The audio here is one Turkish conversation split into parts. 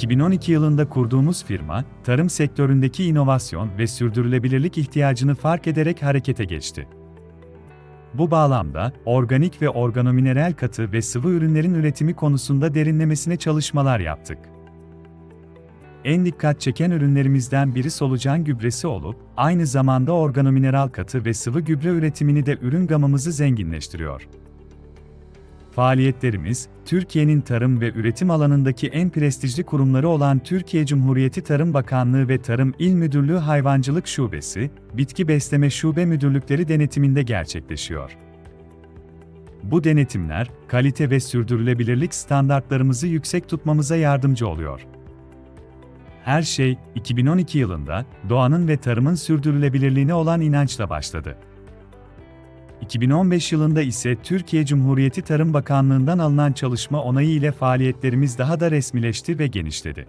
2012 yılında kurduğumuz firma, tarım sektöründeki inovasyon ve sürdürülebilirlik ihtiyacını fark ederek harekete geçti. Bu bağlamda, organik ve organomineral katı ve sıvı ürünlerin üretimi konusunda derinlemesine çalışmalar yaptık. En dikkat çeken ürünlerimizden biri solucan gübresi olup, aynı zamanda organomineral katı ve sıvı gübre üretimini de ürün gamımızı zenginleştiriyor. Faaliyetlerimiz, Türkiye'nin tarım ve üretim alanındaki en prestijli kurumları olan Türkiye Cumhuriyeti Tarım Bakanlığı ve Tarım İl Müdürlüğü Hayvancılık Şubesi, Bitki Besleme Şube Müdürlükleri denetiminde gerçekleşiyor. Bu denetimler, kalite ve sürdürülebilirlik standartlarımızı yüksek tutmamıza yardımcı oluyor. Her şey, 2012 yılında, doğanın ve tarımın sürdürülebilirliğine olan inançla başladı. 2015 yılında ise Türkiye Cumhuriyeti Tarım Bakanlığı'ndan alınan çalışma onayı ile faaliyetlerimiz daha da resmileşti ve genişledi.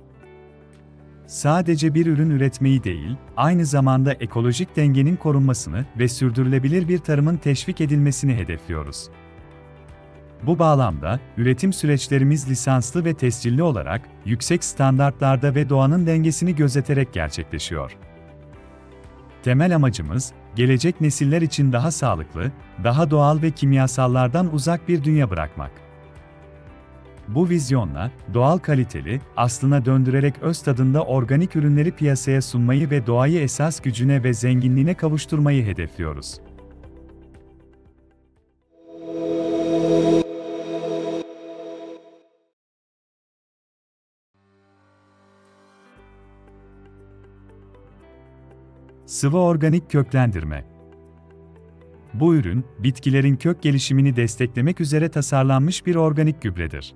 Sadece bir ürün üretmeyi değil, aynı zamanda ekolojik dengenin korunmasını ve sürdürülebilir bir tarımın teşvik edilmesini hedefliyoruz. Bu bağlamda, üretim süreçlerimiz lisanslı ve tescilli olarak, yüksek standartlarda ve doğanın dengesini gözeterek gerçekleşiyor. Temel amacımız, gelecek nesiller için daha sağlıklı, daha doğal ve kimyasallardan uzak bir dünya bırakmak. Bu vizyonla, doğal kaliteli, aslına döndürerek öz tadında organik ürünleri piyasaya sunmayı ve doğayı esas gücüne ve zenginliğine kavuşturmayı hedefliyoruz. Sıvı organik köklendirme. Bu ürün, bitkilerin kök gelişimini desteklemek üzere tasarlanmış bir organik gübredir.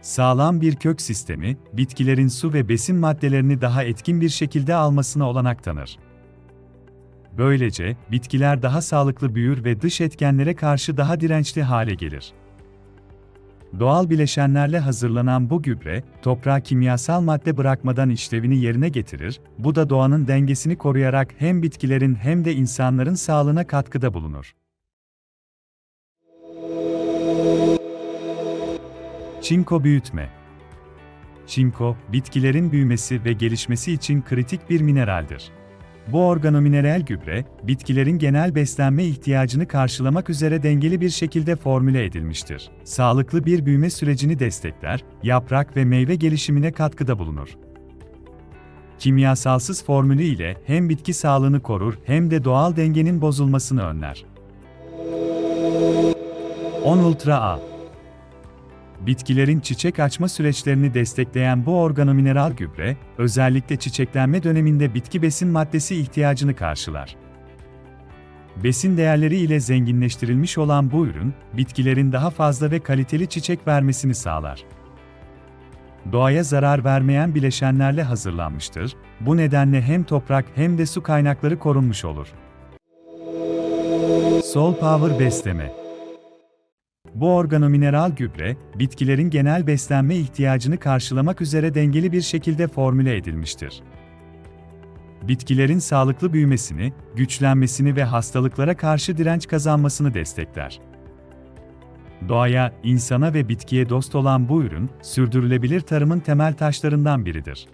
Sağlam bir kök sistemi, bitkilerin su ve besin maddelerini daha etkin bir şekilde almasına olanak tanır. Böylece, bitkiler daha sağlıklı büyür ve dış etkenlere karşı daha dirençli hale gelir. Doğal bileşenlerle hazırlanan bu gübre, toprağa kimyasal madde bırakmadan işlevini yerine getirir, bu da doğanın dengesini koruyarak hem bitkilerin hem de insanların sağlığına katkıda bulunur. Çinko büyütme Çinko, bitkilerin büyümesi ve gelişmesi için kritik bir mineraldir. Bu organomineral gübre, bitkilerin genel beslenme ihtiyacını karşılamak üzere dengeli bir şekilde formüle edilmiştir. Sağlıklı bir büyüme sürecini destekler, yaprak ve meyve gelişimine katkıda bulunur. Kimyasalsız formülü ile hem bitki sağlığını korur hem de doğal dengenin bozulmasını önler. 10 Ultra A Bitkilerin çiçek açma süreçlerini destekleyen bu organomineral gübre, özellikle çiçeklenme döneminde bitki besin maddesi ihtiyacını karşılar. Besin değerleri ile zenginleştirilmiş olan bu ürün, bitkilerin daha fazla ve kaliteli çiçek vermesini sağlar. Doğaya zarar vermeyen bileşenlerle hazırlanmıştır, bu nedenle hem toprak hem de su kaynakları korunmuş olur. Sol Power Besleme bu organomineral gübre, bitkilerin genel beslenme ihtiyacını karşılamak üzere dengeli bir şekilde formüle edilmiştir. Bitkilerin sağlıklı büyümesini, güçlenmesini ve hastalıklara karşı direnç kazanmasını destekler. Doğaya, insana ve bitkiye dost olan bu ürün, sürdürülebilir tarımın temel taşlarından biridir.